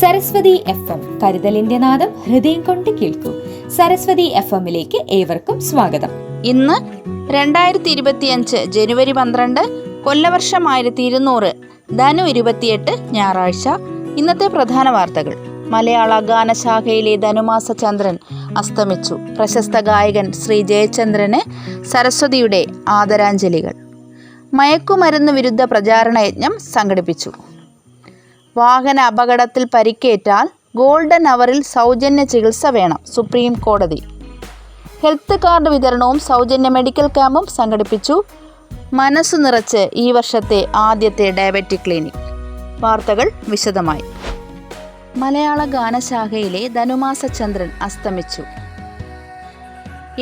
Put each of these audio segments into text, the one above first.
Saraswati F M കരുതലിന്റെ നാദം ഹൃദയം കൊണ്ട് കേൾക്കൂ. സരസ്വതി എഫ് എമ്മിലേക്ക് ഏവർക്കും സ്വാഗതം. ഇന്ന് രണ്ടായിരത്തി ഇരുപത്തിയഞ്ച് ജനുവരി പന്ത്രണ്ട് കൊല്ലവർഷം ആയിരത്തി ഇരുന്നൂറ് ധനു ഇരുപത്തിയെട്ട് ഞായറാഴ്ച. ഇന്നത്തെ പ്രധാന വാർത്തകൾ. മലയാള ഗാനശാഖയിലെ ധനുമാസ ചന്ദ്രൻ അസ്തമിച്ചു. പ്രശസ്ത ഗായകൻ ശ്രീ ജയചന്ദ്രന് സരസ്വതിയുടെ ആദരാഞ്ജലികൾ. മയക്കുമരുന്ന് വിരുദ്ധ പ്രചാരണ യജ്ഞം സംഘടിപ്പിച്ചു. വാഹന അപകടത്തിൽ പരിക്കേറ്റാൽ ഗോൾഡൻ അവറിൽ സൗജന്യ ചികിത്സ വേണം സുപ്രീം കോടതി. ഹെൽത്ത് കാർഡ് വിതരണവും സൗജന്യ മെഡിക്കൽ ക്യാമ്പും സംഘടിപ്പിച്ചു. മനസ്സു നിറച്ച് ഈ വർഷത്തെ ആദ്യത്തെ ഡയബറ്റിക് ക്ലിനിക്. വാർത്തകൾ വിശദമായി. മലയാള ഗാനശാഖയിലെ ധനുമാസ ചന്ദ്രൻ അസ്തമിച്ചു.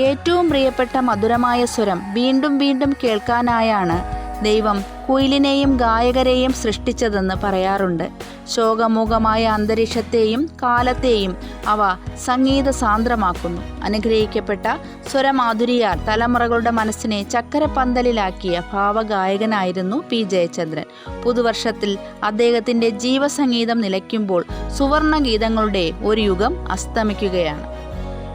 ഏറ്റവും പ്രിയപ്പെട്ട മധുരമായ സ്വരം വീണ്ടും വീണ്ടും കേൾക്കാനായാണ് ദൈവം കുയിലിനെയും ഗായകരെയും സൃഷ്ടിച്ചതെന്ന് പറയാറുണ്ട്. ശോകമൂകമായ അന്തരീക്ഷത്തെയും കാലത്തെയും അവ സംഗീത സാന്ദ്രമാക്കുന്നു അനുഗ്രഹിക്കപ്പെട്ട സ്വരമാധുരിയാർ തലമുറകളുടെ മനസ്സിനെ ചക്കരപ്പന്തലിലാക്കിയ ഭാവഗായകനായിരുന്നു പി. ജയചന്ദ്രൻ. പുതുവർഷത്തിൽ അദ്ദേഹത്തിന്റെ ജീവസംഗീതം നിലയ്ക്കുമ്പോൾ സുവർണ ഗീതങ്ങളുടെ ഒരു യുഗം അസ്തമിക്കുകയാണ്.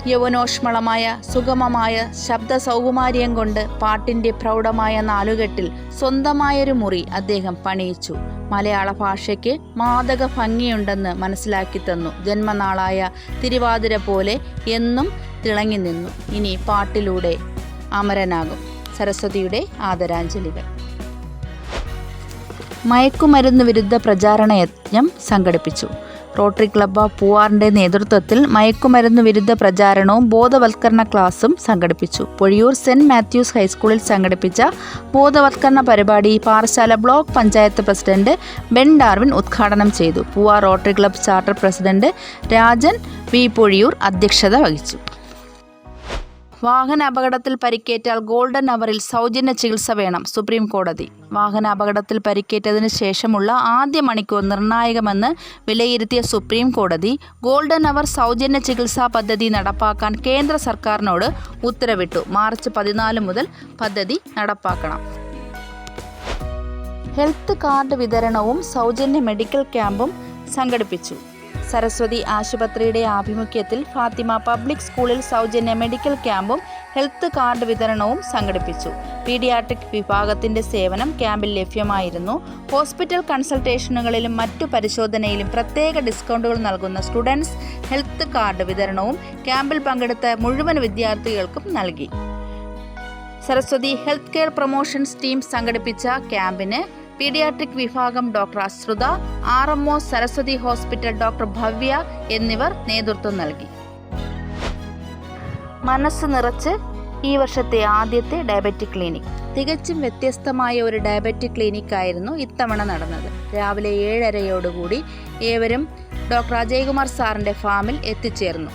യൗവനോഷ്മളമായ സുഗമമായ ശബ്ദ സൗകുമാര്യം കൊണ്ട് പാട്ടിന്റെ പ്രൗഢമായ നാലുകെട്ടിൽ സ്വന്തമായൊരു മുറി അദ്ദേഹം പണിയിച്ചു. മലയാള ഭാഷയ്ക്ക് മാതക ഭംഗിയുണ്ടെന്ന് മനസ്സിലാക്കി തന്നു. ജന്മനാളായ തിരുവാതിര പോലെ എന്നും തിളങ്ങി നിന്നു. ഇനി പാട്ടിലൂടെ അമരനാകും. സരസ്വതിയുടെ ആദരാഞ്ജലികൾ. മയക്കുമരുന്ന് വിരുദ്ധ പ്രചാരണ യജ്ഞം സംഘടിപ്പിച്ചു. റോട്ടറി ക്ലബ്ബ് പൂവാറിന്റെ നേതൃത്വത്തിൽ മയക്കുമരുന്ന് വിരുദ്ധ പ്രചാരണവും ബോധവൽക്കരണ ക്ലാസും സംഘടിപ്പിച്ചു. പൊഴിയൂർ സെന്റ് മാത്യൂസ് ഹൈസ്കൂളിൽ സംഘടിപ്പിച്ച ബോധവൽക്കരണ പരിപാടി Parassala block panchayat president Ben Darwin ഉദ്ഘാടനം ചെയ്തു. Poovar rotary club charter president Rajan V Pozhiyoor അധ്യക്ഷത വഹിച്ചു. വാഹന അപകടത്തിൽ പരിക്കേറ്റാൽ ഗോൾഡൻ അവറിൽ സൗജന്യ ചികിത്സ വേണം സുപ്രീം കോടതി. വാഹന അപകടത്തിൽ പരിക്കേറ്റതിന് ശേഷമുള്ള ആദ്യ മണിക്കൂർ നിർണായകമെന്ന് വിലയിരുത്തിയ സുപ്രീം കോടതി ഗോൾഡൻ അവർ സൗജന്യ ചികിത്സാ പദ്ധതി നടപ്പാക്കാൻ കേന്ദ്ര സർക്കാരിനോട് ഉത്തരവിട്ടു. മാർച്ച് പതിനാല് മുതൽ പദ്ധതി നടപ്പാക്കണം. ഹെൽത്ത് കാർഡ് വിതരണവും സൗജന്യ മെഡിക്കൽ ക്യാമ്പും സംഘടിപ്പിച്ചു. സരസ്വതി ആശുപത്രിയുടെ ആഭിമുഖ്യത്തിൽ ഫാത്തിമ പബ്ലിക് സ്കൂളിൽ സൗജന്യ മെഡിക്കൽ ക്യാമ്പും ഹെൽത്ത് കാർഡ് വിതരണവും സംഘടിപ്പിച്ചു. പീഡിയാട്രിക് വിഭാഗത്തിന്റെ സേവനം ക്യാമ്പിൽ ലഭ്യമായിരുന്നു. ഹോസ്പിറ്റൽ കൺസൾട്ടേഷനുകളിലും മറ്റു പരിശോധനയിലും പ്രത്യേക ഡിസ്കൗണ്ടുകൾ നൽകുന്ന സ്റ്റുഡൻസ് ഹെൽത്ത് കാർഡ് വിതരണവും ക്യാമ്പിൽ പങ്കെടുത്ത മുഴുവൻ വിദ്യാർത്ഥികൾക്കും നൽകി. Saraswathi health care promotions team സംഘടിപ്പിച്ച ക്യാമ്പിന് പീഡിയാട്രിക് വിഭാഗം doctor Ashrutha R M O Saraswathi hospital doctor Bhavya എന്നിവർ നേതൃത്വം നൽകി. മനസ്സ് നിറച്ച് ഈ വർഷത്തെ ആദ്യത്തെ ഡയബറ്റിക് ക്ലിനിക്. തികച്ചും വ്യത്യസ്തമായ ഒരു ഡയബറ്റിക് ക്ലിനിക് ആയിരുന്നു ഇത്തവണ നടന്നത്. രാവിലെ ഏഴരയോടുകൂടി ഏവരും ഡോക്ടർ അജയ്കുമാർ സാറിന്റെ ഫാമിൽ എത്തിച്ചേർന്നു.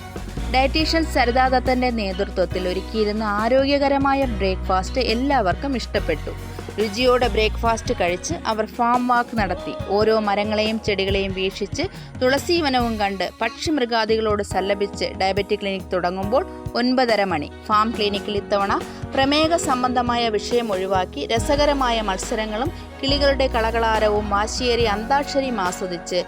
ഡയറ്റീഷ്യൻ സരിതാ നേതൃത്വത്തിൽ ഒരുക്കിയിരുന്ന ആരോഗ്യകരമായ ബ്രേക്ക്ഫാസ്റ്റ് എല്ലാവർക്കും ഇഷ്ടപ്പെട്ടു. രുചിയോടെ ബ്രേക്ക്ഫാസ്റ്റ് കഴിച്ച് അവർ ഫാം വാക്ക് നടത്തി. ഓരോ മരങ്ങളെയും ചെടികളെയും വീക്ഷിച്ച് തുളസി വനവും കണ്ട് പക്ഷിമൃഗാദികളോട് സല്ലപിച്ച് ഡയബറ്റിക് ക്ലിനിക് തുടങ്ങുമ്പോൾ ഒൻപതര മണി. ഫാം ക്ലിനിക്കിൽ ഇത്തവണ പ്രമേഹ സംബന്ധമായ വിഷയം ഒഴിവാക്കി രസകരമായ മത്സരങ്ങളും കിളികളുടെ കളകളാരവും വാശിയേറി അന്താക്ഷരിയും ആസ്വദിച്ച്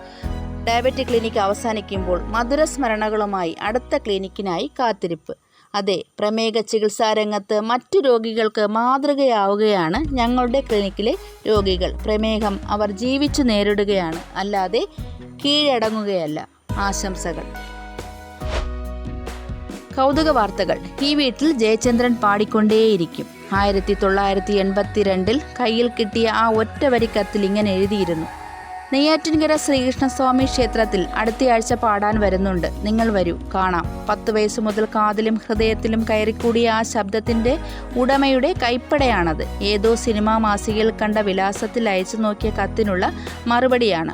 ഡയബറ്റിക് ക്ലിനിക് അവസാനിക്കുമ്പോൾ മധുരസ്മരണകളുമായി അടുത്ത ക്ലിനിക്കിനായി കാത്തിരിപ്പ്. അതെ പ്രമേഹ ചികിത്സാ രംഗത്ത് മറ്റു രോഗികൾക്ക് മാതൃകയാവുകയാണ് ഞങ്ങളുടെ ക്ലിനിക്കിലെ രോഗികൾ. പ്രമേഹം അവർ ജീവിച്ചു നേരിടുകയാണ് അല്ലാതെ കീഴടങ്ങുകയല്ല. ആശംസകൾ. കൗതുക വാർത്തകൾ. ഈ വീട്ടിൽ ജയചന്ദ്രൻ പാടിക്കൊണ്ടേയിരിക്കും. ആയിരത്തി തൊള്ളായിരത്തി എൺപത്തിരണ്ടിൽ കയ്യിൽ കിട്ടിയ ആ ഒറ്റ വരി കത്തിൽ ഇങ്ങനെ എഴുതിയിരുന്നു. നെയ്യാറ്റിൻകര ശ്രീകൃഷ്ണസ്വാമി ക്ഷേത്രത്തിൽ അടുത്തയാഴ്ച പാടാൻ വരുന്നുണ്ട്. നിങ്ങൾ വരൂ. കാണാം. പത്ത് വയസ്സ് മുതൽ കാതിലും ഹൃദയത്തിലും കയറിക്കൂടിയ ആ ശബ്ദത്തിന്റെ ഉടമയുടെ കൈപ്പടയാണത്. ഏതോ സിനിമാ മാസികയിൽ കണ്ട വിലാസത്തിൽ അയച്ചു നോക്കിയ കത്തിനുള്ള മറുപടിയാണ്.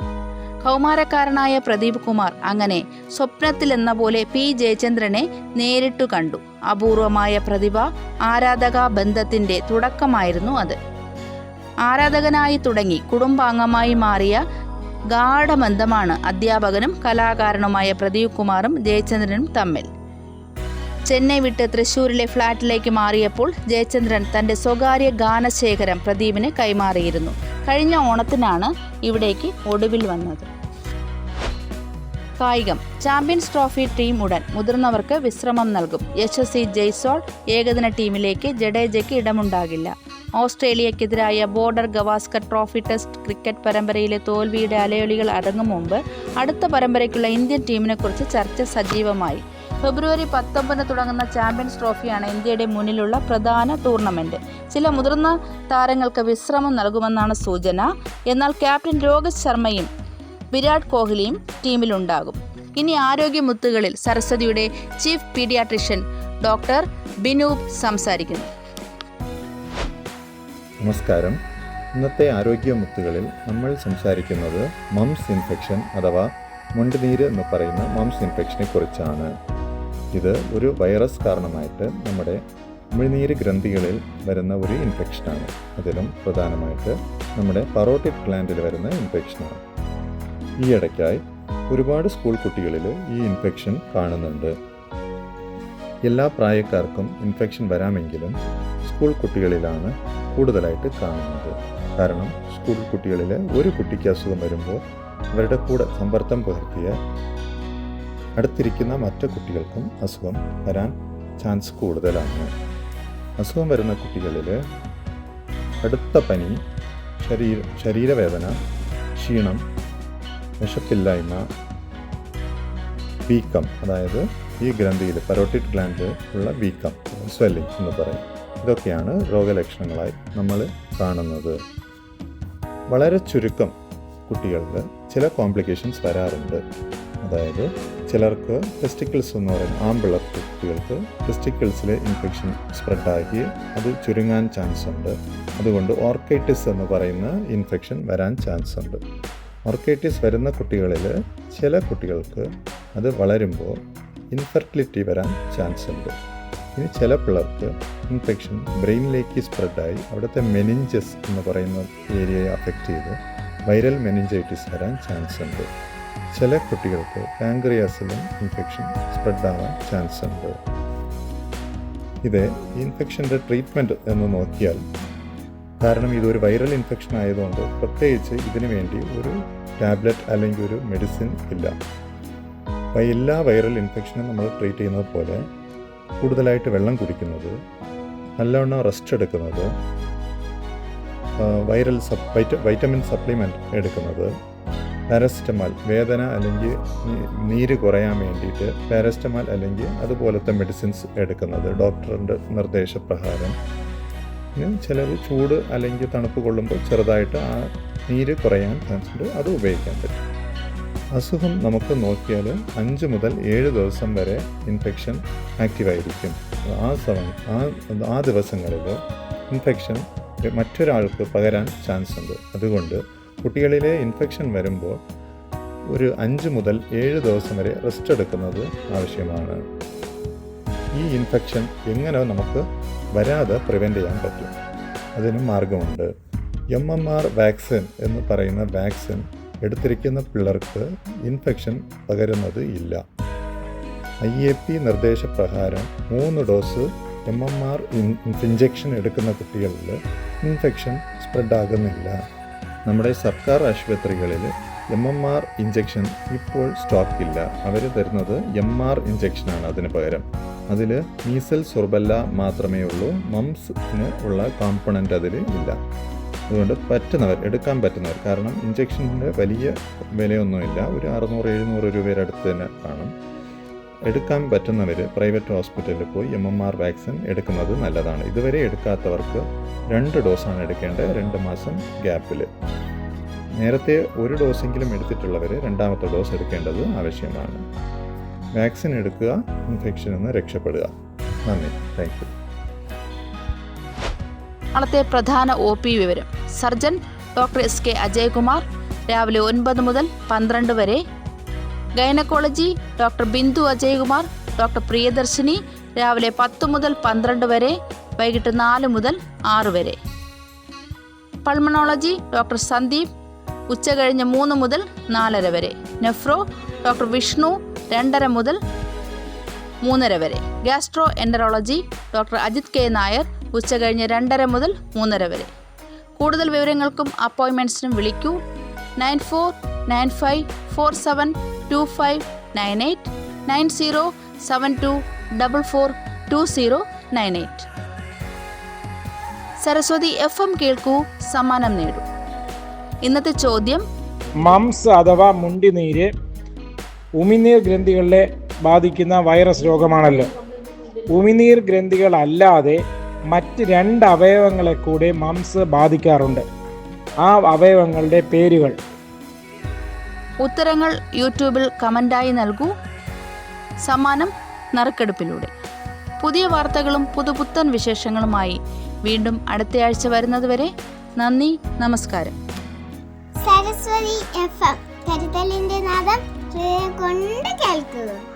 കൗമാരക്കാരനായ പ്രദീപ് കുമാർ അങ്ങനെ സ്വപ്നത്തിലെന്ന പോലെ പി. ജയചന്ദ്രനെ നേരിട്ടു കണ്ടു. അപൂർവമായ പ്രതിഭ ആരാധക ബന്ധത്തിന്റെ തുടക്കമായിരുന്നു അത്. ആരാധകനായി തുടങ്ങി. കുടുംബാംഗമായി മാറിയ ഗാഠബന്ധമാണ് അധ്യാപകനും കലാകാരനുമായ പ്രദീപ് കുമാറും ജയചന്ദ്രനും തമ്മിൽ. ചെന്നൈ വിട്ട് തൃശൂരിലെ ഫ്ളാറ്റിലേക്ക് മാറിയപ്പോൾ ജയചന്ദ്രൻ തന്റെ സ്വകാര്യ ഗാനശേഖരം പ്രദീപിന് കൈമാറിയിരുന്നു. കഴിഞ്ഞ ഓണത്തിനാണ് ഇവിടേക്ക് ഒടുവിൽ വന്നത്. കായികം ചാമ്പ്യൻസ് ട്രോഫി ടീം ഉടൻ മുതിർന്നവർക്ക് വിശ്രമം നൽകും. യശസ്വി ജയ്സോൾ ഏകദിന ടീമിലേക്ക് ജഡേജയ്ക്ക് ഇടമുണ്ടാകില്ല. ഓസ്ട്രേലിയക്കെതിരായ Border Gavaskar trophy test cricket പരമ്പരയിലെ തോൽവിയുടെ അലയൊലികൾ അടങ്ങും മുമ്പ് അടുത്ത പരമ്പരയ്ക്കുള്ള ഇന്ത്യൻ ടീമിനെക്കുറിച്ച് ചർച്ച സജീവമായി. ഫെബ്രുവരി പത്തൊമ്പതിന് തുടങ്ങുന്ന ചാമ്പ്യൻസ് ട്രോഫിയാണ് ഇന്ത്യയുടെ മുന്നിലുള്ള പ്രധാന ടൂർണമെന്റ്. ചില മുതിർന്ന താരങ്ങൾക്ക് വിശ്രമം നൽകുമെന്നാണ് സൂചന. എന്നാൽ ക്യാപ്റ്റൻ രോഹിത് ശർമ്മയും വിരാട് കോഹ്ലിയും ടീമിലുണ്ടാകും. ഇനി ആരോഗ്യമുത്തുകളിൽ സരസ്വതിയുടെ ചീഫ് പീഡിയാട്രിഷ്യൻ ഡോക്ടർ ബിനൂബ് സംസാരിക്കുന്നു. നമസ്കാരം. ഇന്നത്തെ ആരോഗ്യമുത്തുകളിൽ നമ്മൾ സംസാരിക്കുന്നത് മംസ് ഇൻഫെക്ഷൻ അഥവാ മുണ്ടുനീര് എന്ന് പറയുന്ന മംസ് ഇൻഫെക്ഷനെ കുറിച്ചാണ്. ഇത് ഒരു വൈറസ് കാരണമായിട്ട് നമ്മുടെ ഉമിഴ്നീര് ഗ്രന്ഥികളിൽ വരുന്ന ഒരു ഇൻഫെക്ഷനാണ്. അതിലും പ്രധാനമായിട്ട് നമ്മുടെ പറോട്ടിക് ഗ്ലാൻഡിൽ വരുന്ന ഇൻഫെക്ഷനാണ്. ഈ ഇടയ്ക്കായി ഒരുപാട് സ്കൂൾ കുട്ടികളിൽ ഈ ഇൻഫെക്ഷൻ കാണുന്നുണ്ട്. എല്ലാ പ്രായക്കാർക്കും ഇൻഫെക്ഷൻ വരാമെങ്കിലും സ്കൂൾ കുട്ടികളിലാണ് കൂടുതലായിട്ട് കാണുന്നത്. കാരണം സ്കൂൾ കുട്ടികളിൽ ഒരു കുട്ടിക്ക് അസുഖം വരുമ്പോൾ അവരുടെ കൂടെ സമ്പർക്കം പുലർത്തിയ അടുത്തിരിക്കുന്ന മറ്റു കുട്ടികൾക്കും അസുഖം വരാൻ ചാൻസ് കൂടുതലാണ്. അസുഖം വരുന്ന കുട്ടികളിൽ കടുത്ത പനി ശരീര ശരീരവേദന ക്ഷീണം വിശപ്പില്ലായ്മ വീക്കം അതായത് ഈ ഗ്രന്ഥിയിൽ പരോട്ടിഡ് ഗ്ലാൻഡ് ഉള്ള വീക്കം സ്വെല്ലിംഗ് എന്ന് പറയും. ഇതൊക്കെയാണ് രോഗലക്ഷണങ്ങളായി നമ്മൾ കാണുന്നത്. വളരെ ചുരുക്കം കുട്ടികളിൽ ചില കോംപ്ലിക്കേഷൻസ് വരാറുണ്ട്. അതായത് ചിലർക്ക് ടെസ്റ്റിക്കിൾസ് എന്ന് പറയുന്ന ആമ്പിളർ കുട്ടികൾക്ക് ടെസ്റ്റിക്കിൾസിൽ ഇൻഫെക്ഷൻ സ്പ്രെഡാക്കി അത് ചുരുങ്ങാൻ ചാൻസ് ഉണ്ട് അതുകൊണ്ട് ഓർക്കൈറ്റിസ് എന്ന് പറയുന്ന ഇൻഫെക്ഷൻ വരാൻ ചാൻസ് ഉണ്ട് ഓർക്കൈറ്റിസ് വരുന്ന കുട്ടികളിൽ ചില കുട്ടികൾക്ക് അത് വളരുമ്പോൾ ഇൻഫെർട്ടിലിറ്റി വരാൻ ചാൻസ് ഉണ്ട് ഇനി ചില പിള്ളേർക്ക് ഇൻഫെക്ഷൻ ബ്രെയിനിലേക്ക് സ്പ്രെഡായി അവിടുത്തെ മെനിഞ്ചസ് എന്ന് പറയുന്ന ഏരിയയെ അഫക്റ്റ് ചെയ്ത് വൈറൽ മെനിഞ്ചൈറ്റിസ് വരാൻ ചാൻസ് ഉണ്ട്. ചില കുട്ടികൾക്ക് പാങ്ക്രിയാസിലും ഇൻഫെക്ഷൻ സ്പ്രെഡാവാൻ ചാൻസ് ഉണ്ട്. ഇത് ഇൻഫെക്ഷന്റെ ട്രീറ്റ്മെന്റ് എന്ന് നോക്കിയാൽ കാരണം ഇതൊരു വൈറൽ ഇൻഫെക്ഷൻ ആയതുകൊണ്ട് പ്രത്യേകിച്ച് ഇതിനു വേണ്ടി ഒരു ടാബ്ലറ്റ് അല്ലെങ്കിൽ ഒരു മെഡിസിൻ ഇല്ല. അപ്പോൾ എല്ലാ വൈറൽ ഇൻഫെക്ഷനും നമ്മൾ ട്രീറ്റ് ചെയ്യുന്നത് പോലെ കൂടുതലായിട്ട് വെള്ളം കുടിക്കുന്നത് നല്ലവണ്ണം റെസ്റ്റ് എടുക്കുന്നത് viral sup vita vitamin supplement എടുക്കുന്നത് പാരസ്റ്റമോൾ വേദന അല്ലെങ്കിൽ നീര് കുറയാൻ വേണ്ടിയിട്ട് പാരസ്റ്റമോൾ അല്ലെങ്കിൽ അതുപോലത്തെ മെഡിസിൻസ് എടുക്കുന്നത് ഡോക്ടറിന്റെ നിർദ്ദേശപ്രകാരം. ചിലർ ചൂട് അല്ലെങ്കിൽ തണുപ്പ് കൊള്ളുമ്പോൾ ചെറുതായിട്ട് ആ നീര് കുറയാൻ ചാൻസ് ഉണ്ട് അത് ഉപയോഗിക്കാൻ പറ്റും. അസുഖം നമുക്ക് നോക്കിയാൽ അഞ്ച് മുതൽ ഏഴ് ദിവസം വരെ ഇൻഫെക്ഷൻ ആക്റ്റീവായിരിക്കും ആ സമയം ആ ആ ദിവസങ്ങളിൽ ഇൻഫെക്ഷൻ മറ്റൊരാൾക്ക് പകരാൻ ചാൻസ് ഉണ്ട്. അതുകൊണ്ട് കുട്ടികളിലെ ഇൻഫെക്ഷൻ വരുമ്പോൾ ഒരു അഞ്ച് മുതൽ ഏഴ് ദിവസം വരെ റെസ്റ്റ് എടുക്കുന്നത് ആവശ്യമാണ്. ഈ ഇൻഫെക്ഷൻ എങ്ങനെ നമുക്ക് വരാതെ പ്രിവെന്റ് ചെയ്യാൻ പറ്റും? അതിന് മാർഗമുണ്ട്. എം എം ആർ വാക്സിൻ എന്ന് പറയുന്ന വാക്സിൻ എടുത്തിരിക്കുന്ന പിള്ളേർക്ക് ഇൻഫെക്ഷൻ പകരുന്നത് ഇല്ല. ഐ എ പി നിർദ്ദേശപ്രകാരം മൂന്ന് dose M M R injection എടുക്കുന്ന കുട്ടികളിൽ ഇൻഫെക്ഷൻ സ്പ്രെഡ് ആകുന്നില്ല നമ്മുടെ സർക്കാർ ആശുപത്രികളിൽ എം എം ആർ ഇഞ്ചക്ഷൻ ഇപ്പോൾ സ്റ്റോക്കില്ല. അവർ തരുന്നത് എം ആർ ഇഞ്ചക്ഷനാണ് അതിന് പകരം. അതിൽ മീസൽ സുർബല്ല മാത്രമേ ഉള്ളൂ. മംസിന് ഉള്ള കോമ്പണന്റ് അതിൽ ഇല്ല. അതുകൊണ്ട് പറ്റുന്നവർ എടുക്കാൻ പറ്റുന്നവർ. കാരണം ഇഞ്ചക്ഷന്റെ വലിയ വിലയൊന്നുമില്ല. ഒരു അറുന്നൂറ് എഴുന്നൂറ് രൂപയുടെ അടുത്ത് തന്നെ കാണും. എടുക്കാൻ പറ്റുന്നവർ പ്രൈവറ്റ് ഹോസ്പിറ്റലിൽ പോയി എം എം ആർ വാക്സിൻ എടുക്കുന്നത് നല്ലതാണ്. ഇതുവരെ എടുക്കാത്തവർക്ക് രണ്ട് ഡോസാണ് എടുക്കേണ്ടത്. രണ്ട് മാസം ഗ്യാപ്പിൽ. നേരത്തെ ഒരു ഡോസെങ്കിലും എടുത്തിട്ടുള്ളവർ രണ്ടാമത്തെ ഡോസ് എടുക്കേണ്ടത് ആവശ്യമാണ്. വാക്സിൻ എടുക്കുക ഇൻഫെക്ഷനിൽ നിന്ന് രക്ഷപ്പെടുക. നന്ദി. താങ്ക് നാളത്തെ പ്രധാന ഒ പി വിവരം. Surgeon doctor S K Ajaykumar രാവിലെ ഒൻപത് മുതൽ പന്ത്രണ്ട് വരെ. Gynaecology doctor Bindu Ajaykumar doctor Priyadarshini രാവിലെ പത്ത് മുതൽ പന്ത്രണ്ട് വരെ വൈകിട്ട് നാല് മുതൽ ആറ് വരെ. പൾമണോളജി ഡോക്ടർ സന്ദീപ് ഉച്ച കഴിഞ്ഞ് മൂന്ന് മുതൽ നാലര വരെ. നെഫ്രോ ഡോക്ടർ വിഷ്ണു രണ്ടര മുതൽ മൂന്നര വരെ. Gastroenterology doctor Ajith K Nair ഉച്ച കഴിഞ്ഞ് രണ്ടര മുതൽ മൂന്നര വരെ. കൂടുതൽ വിവരങ്ങൾക്കും അപ്പോയിൻമെന്റ്സിനും വിളിക്കൂ. Nine four nine five four seven two five nine eight nine zero seven two double four two zero nine eight. Saraswathi F M കേൾക്കൂ സമ്മാനം നേടൂ. ഇന്നത്തെ ചോദ്യം മംസ് അഥവാ മുണ്ടിനീര് ഉമിനീർ ഗ്രന്ഥികളിലെ ബാധിക്കുന്ന വൈറസ് രോഗമാണല്ലോ. ഉമിനീർ ഗ്രന്ഥികളല്ലാതെ മറ്റ് രണ്ട് അവയവങ്ങളെ കൂടെ മംസ് ബാധിക്കാറുണ്ട്. ആ അവയവങ്ങളുടെ പേരുകൾ. ഉത്തരങ്ങൾ യൂട്യൂബിൽ കമന്റായി നൽകൂ. സമ്മാനം നറുക്കെടുപ്പിലൂടെ. പുതിയ വാർത്തകളും പുതുപുത്തൻ വിശേഷങ്ങളുമായി വീണ്ടും അടുത്തയാഴ്ച വരുന്നതുവരെ നന്ദി നമസ്കാരം. സരസ്വതി എഫ് എം കരുതലിന്റെ നാദം കൊണ്ട് കേൾക്കുക.